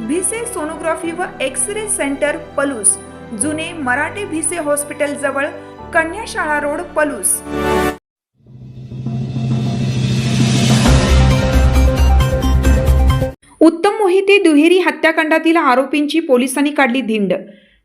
Bhise sonography व X ray centre Palus. जुने Marathe Bhise hospital जवळ कन्याशाळा रोड पलूस. उत्तम मोहिते दुहेरी हत्याकांडातील आरोपींची पोलिसांनी काढली धिंड.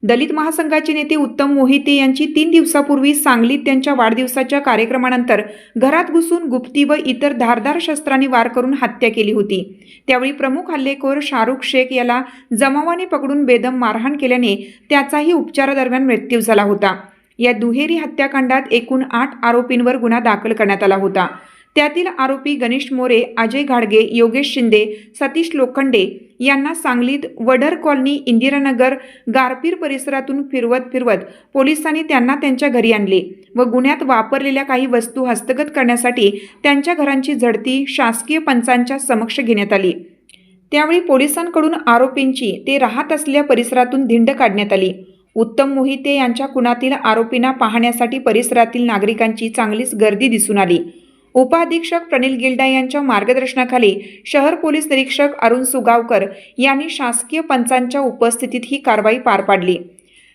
दलित महासंघाचे नेते उत्तम मोहिते यांची तीन दिवसापूर्वी सांगलीत त्यांच्या वाढदिवसाच्या कार्यक्रमानंतर घरात घुसून गुप्ती व इतर धारदार शस्त्रांनी वार करून हत्या केली होती. त्यावेळी प्रमुख हल्लेखोर शाहरुख शेख याला जमावाने पकडून बेदम मारहाण केल्याने त्याचाही उपचारादरम्यान मृत्यू झाला होता. या दुहेरी हत्याकांडात एकूण आठ आरोपींवर गुन्हा दाखल करण्यात आला होता. त्यातील आरोपी गणेश मोरे अजय घाडगे योगेश शिंदे सतीश लोखंडे यांना सांगलीत वडर कॉलनी इंदिरानगर गारपीर परिसरातून फिरवत फिरवत पोलिसांनी त्यांना त्यांच्या घरी आणले व गुन्ह्यात वापरलेल्या काही वस्तू हस्तगत करण्यासाठी त्यांच्या घरांची झडती शासकीय पंचांच्या समक्ष घेण्यात आली. त्यावेळी पोलिसांकडून आरोपींची ते राहत असलेल्या परिसरातून धिंड काढण्यात आली. उत्तम मोहिते यांच्या खुनातील आरोपींना पाहण्यासाठी परिसरातील नागरिकांची चांगलीच गर्दी दिसून आली. उपअधीक्षक प्रनिल गिल्डा यांच्या मार्गदर्शनाखाली शहर पोलीस निरीक्षक अरुण सुगावकर यांनी शासकीय पंचांच्या उपस्थितीत ही कारवाई पार पाडली.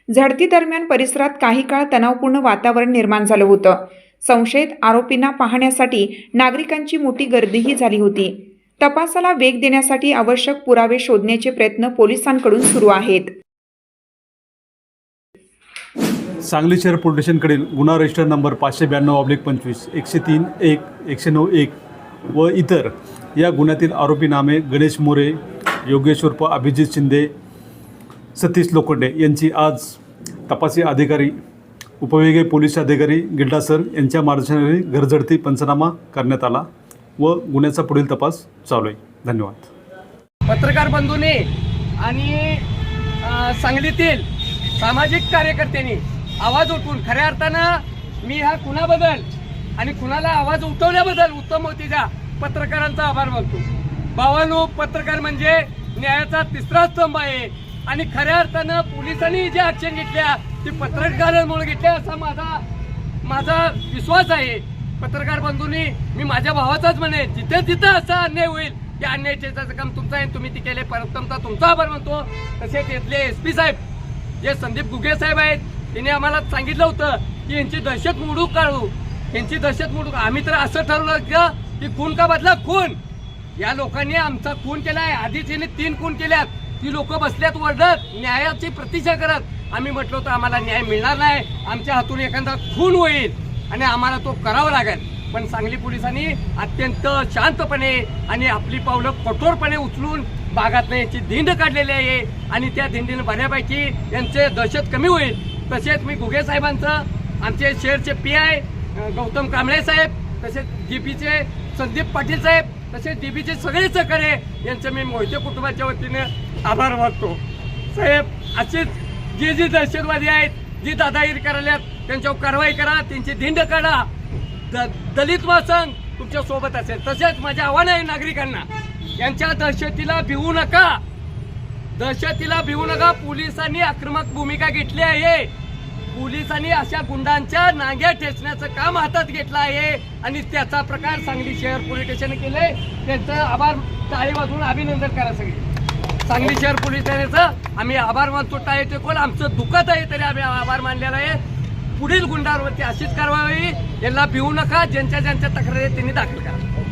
झडती दरम्यान परिसरात काही काळ तणावपूर्ण वातावरण निर्माण झालं होतं. संशयित आरोपींना पाहण्यासाठी नागरिकांची मोठी गर्दीही झाली होती. तपासाला वेग देण्यासाठी आवश्यक पुरावे शोधण्याचे प्रयत्न पोलिसांकडून सुरू आहेत. सांगली शहर पोलीस स्टेशनकडील गुन्हा रजिस्टर नंबर पाचशे ब्याण्णव ऑब्लिक पंचवीस एकशे तीन एक एकशे नऊ एक व इतर या गुन्ह्यातील आरोपी नामे गणेश मोरे योगेश अभिजित शिंदे सतीश लोखंडे यांची आज तपासी अधिकारी उपविभागीय पोलीस अधिकारी गिल्डा सर यांच्या मार्गदर्शनाने घरझडती पंचनामा करण्यात आला व गुन्ह्याचा पुढील तपास चालू आहे. धन्यवाद. पत्रकार बंधूंनी आणि सांगलीतील सामाजिक कार्यकर्त्यांनी आवाज उठवून खऱ्या अर्थानं मी ह्या खुनाबद्दल आणि खुनाला आवाज उठवण्याबद्दल उत्तम होतीच्या पत्रकारांचा आभार मानतो. भावानो पत्रकार म्हणजे न्यायाचा तिसरा स्तंभ आहे. आणि खऱ्या अर्थानं पोलिसांनी जे ऍक्शन घेतल्या ती पत्रकारांमुळे घेतल्या असा माझा माझा विश्वास आहे. पत्रकार बंधूंनी मी माझ्या भावाचाच म्हणे जिथे जिथे असा अन्याय होईल त्या अन्याय चेताचं काम तुमचं आहे तुम्ही ती केले प्रथमता तुमचा आभार मानतो. तसेच इथले एस पी साहेब जे संदीप गुगे साहेब आहेत त्यांनी आम्हाला सांगितलं होतं की यांची दहशत मोडू काढू. यांची दहशत मोडूक. आम्ही तर असं ठरवलं की खून का बदला खून. या लोकांनी आमचा खून केलाय. आधीच यांनी तीन खून केल्यात. ती लोक बसल्यात वरडत न्यायाची प्रतीक्षा करत. आम्ही म्हटलं होतं आम्हाला न्याय मिळणार नाही. आमच्या हातून एखादा खून होईल. आणि आम्हाला तो करावा लागेल. पण सांगली पोलिसांनी अत्यंत शांतपणे आणि आपली पावलं कठोरपणे उचलून भागातनं याची धिंड काढलेली आहे. आणि त्या धिंडीनं बऱ्यापैकी यांचे दहशत कमी होईल. तसेच मी घुगे साहेबांचं आमचे शेअरचे पी आय गौतम कांबळे साहेब तसेच डीपीचे संदीप पाटील साहेब तसेच डीबीचे सगळे सहकार्य यांचं मी मोहिते कुटुंबाच्या वतीने आभार मानतो. साहेब असेच जे जी दहशतवादी आहेत जी दादागिरी करायला त्यांच्यावर कारवाई करा त्यांची धिंड काढा. द- दलित महासंघ तुमच्यासोबत असेल. तसेच माझे आव्हान आहे नागरिकांना यांच्या दहशतीला भिवू नका. दहशतीला भिवू नका पोलिसांनी आक्रमक भूमिका घेतली आहे. पोलिसांनी अशा गुंडांच्या नांग्या ठेचण्याचं काम हातात घेतलं आहे आणि त्याचा प्रकार सांगली शहर पोलीस स्टेशन केलंय त्यांचं आभार टाळी वाजवून अभिनंदन करा सगळे. सांगली शहर पोलीस स्टेशनचं आम्ही आभार मानतो. टाळे ते कोण आमचं दुखत आहे तरी आम्ही आभार मानलेला आहे. पुढील गुंडांवरती अशीच कारवाई यांना भिवू नका ज्यांच्या ज्यांच्या तक्रारी त्यांनी दाखल करा.